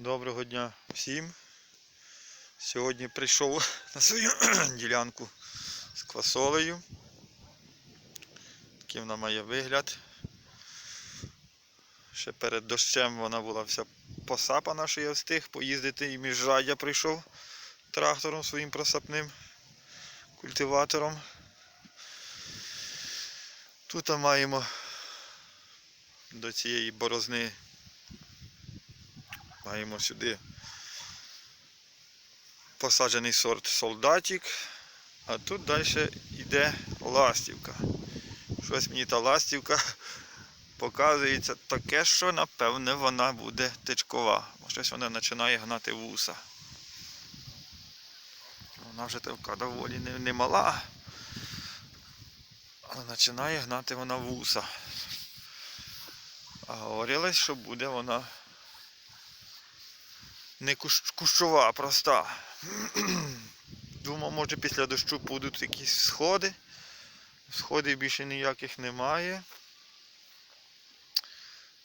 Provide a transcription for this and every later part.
Доброго дня всім. Сьогодні прийшов на свою ділянку з квасолею. Такий вона має вигляд. Ще перед дощем вона була вся посапана, що я встиг поїздити і між міжрадя прийшов трактором своїм просапним культиватором. Тут маємо до цієї борозни Маємо сюди посаджений сорт солдатик, а тут далі йде ластівка. Щось мені та ластівка показується таке, що напевне вона буде тичкова. Щось вона починає гнати вуса. Вона вже така доволі не, не мала, але починає гнати вона вуса. А говорилось, що буде вона не кущ- кущова, а проста. Думав, може після дощу будуть якісь сходи. Сходів більше ніяких немає.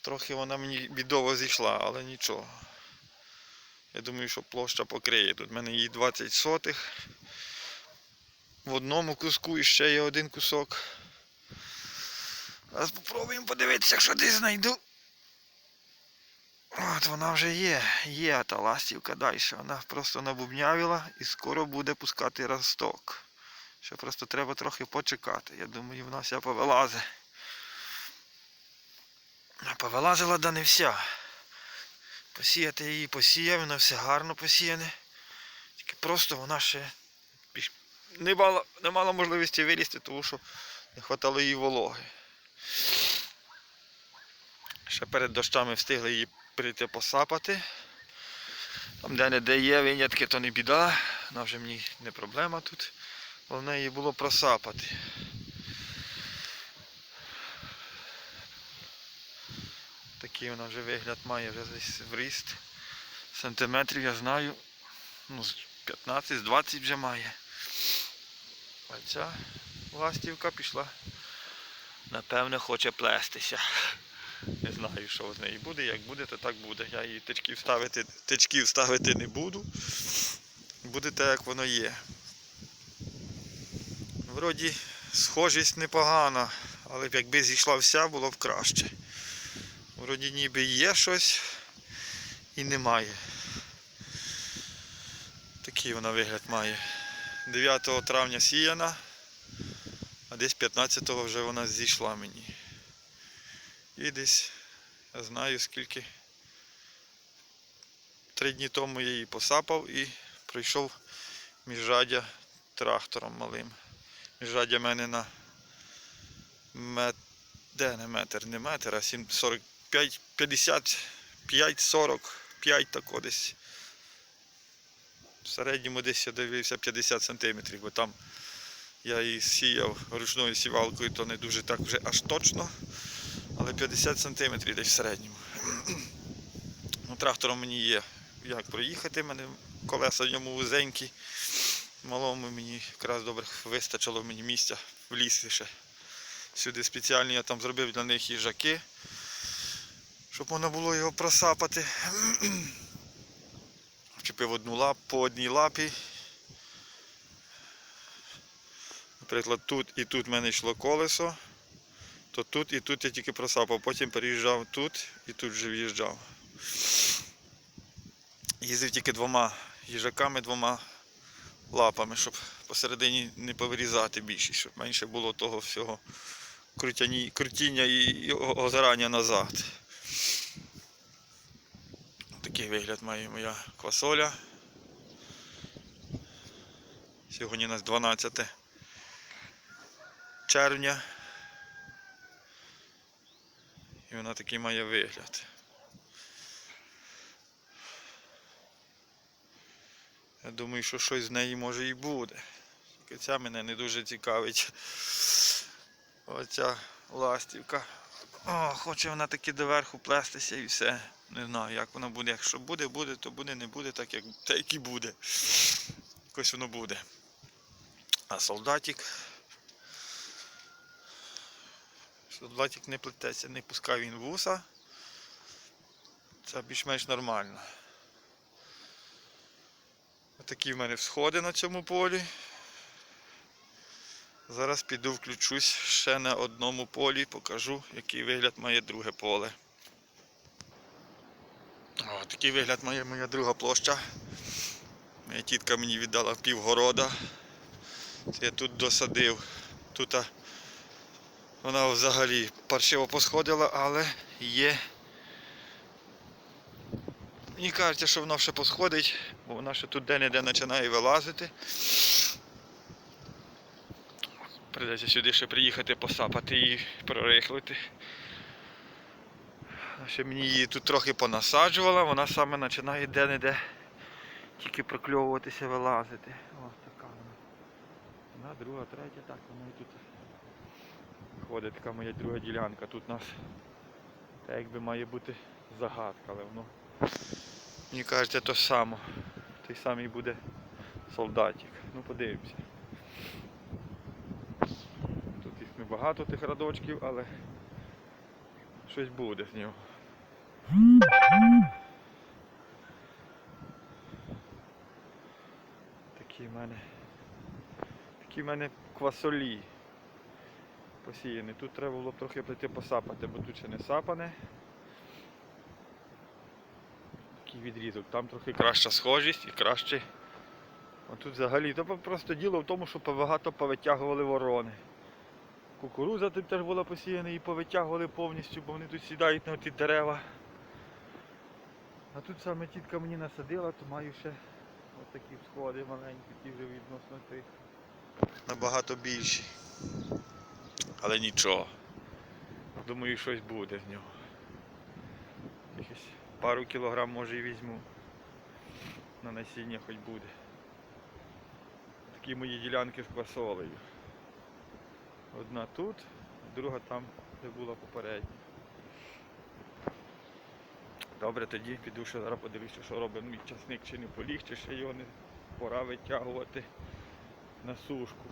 Трохи вона мені бідово зійшла, але нічого. Я думаю, що площа покриє. Тут в мене її 20 сотих. В одному куску і ще є один кусок. Зараз спробуємо подивитися, що десь знайду. От вона вже є, є та ластівка далі. Вона просто набубнявіла і скоро буде пускати росток. Ще просто треба трохи почекати. Я думаю, вона вся повилазить. А Повилазила, да не вся. Посіяти її посіяв, вона все гарно посіяне. Тільки просто вона ще не мала, не мала можливості вилізти, тому що не хватало їй вологи. Ще перед дощами встигли її прийти посапати. Там де не де є винятки, то не біда. Вона вже мені не проблема тут. Головне її було просапати. Такий вона вже вигляд має вже десь в ріст. Сантиметрів я знаю. Ну, з 15, з 20 вже має. А ця ластівка пішла. Напевне, хоче плестися. Не знаю, що з неї буде. Як буде, то так буде. Я її тичків ставити, тичків ставити не буду. Буде так, як воно є. Вроді схожість непогана, але якби зійшла вся, було б краще. Вроді ніби є щось і немає. Такий вона вигляд має. 9 травня сіяна, а десь 15-го вже вона зійшла мені. І десь я знаю скільки. Три дні тому я її посапав і пройшов міжрадя трактором малим. Міжрадя мене на мет... де не метр, не метр, а 45, 55, 45 тако десь. В середньому десь я дивився 50 сантиметрів, бо там я її сіяв ручною сівалкою, то не дуже так вже аж точно але 50 см десь в середньому. Ну, трактором мені є як проїхати, в мене колеса в ньому вузенькі. Малому мені якраз добре вистачило мені місця в лісі ще. Сюди спеціальні я там зробив для них їжаки, щоб можна було його просапати. Вчепив одну лап по одній лапі. Наприклад, тут і тут в мене йшло колесо то тут і тут я тільки просапав, потім переїжджав тут і тут вже в'їжджав. Їздив тільки двома їжаками, двома лапами, щоб посередині не повирізати більше, щоб менше було того всього крутіння і озирання назад. Такий вигляд має моя квасоля. Сьогодні у нас 12 червня. І вона такий має вигляд. Я думаю, що щось з неї може і буде. Тільки ця мене не дуже цікавить. Оця ластівка. О, хоче вона таки доверху плестися і все. Не знаю, як воно буде. Якщо буде, буде, то буде, не буде, так як так і буде. Якось воно буде. А солдатик. Солдатик не плететься, не пускав він вуса. Це більш-менш нормально. Такі в мене всходи на цьому полі. Зараз піду включусь ще на одному полі, покажу, який вигляд має друге поле. О, такий вигляд має моя друга площа. Моя тітка мені віддала півгорода. Це я тут досадив. Тут вона взагалі паршиво посходила, але є. Мені кажеться, що вона ще посходить, бо вона ще тут де-не-де починає вилазити. Придеться сюди ще приїхати посапати і прорихлити. Ще мені її тут трохи понасаджувала, вона саме починає де-не-де тільки прокльовуватися, вилазити. Ось така вона. Одна, друга, третя, так вона і тут ходить така моя друга ділянка. Тут у нас так якби має бути загадка, але воно мені кажеться то саме. Той самий буде солдатик. Ну подивимося. Тут їх небагато тих радочків, але щось буде з нього. Такі в мене. Такі в мене квасолі посіяні. Тут треба було б трохи прийти посапати, бо тут ще не сапане. Такий відрізок. Там трохи краща схожість і краще. А тут взагалі то просто діло в тому, що багато повитягували ворони. Кукуруза тут теж була посіяна і повитягували повністю, бо вони тут сідають на ті дерева. А тут саме тітка мені насадила, то маю ще ось такі всходи маленькі, ті вже відносно тих. Набагато більші. Але нічого. Думаю, щось буде з нього. Якось пару кілограм може і візьму. На насіння хоч буде. Такі мої ділянки з квасолею. Одна тут, друга там, де була попередня. Добре, тоді піду ще зараз подивлюся, що робить мій часник, чи не поліг, чи ще його не пора витягувати на сушку.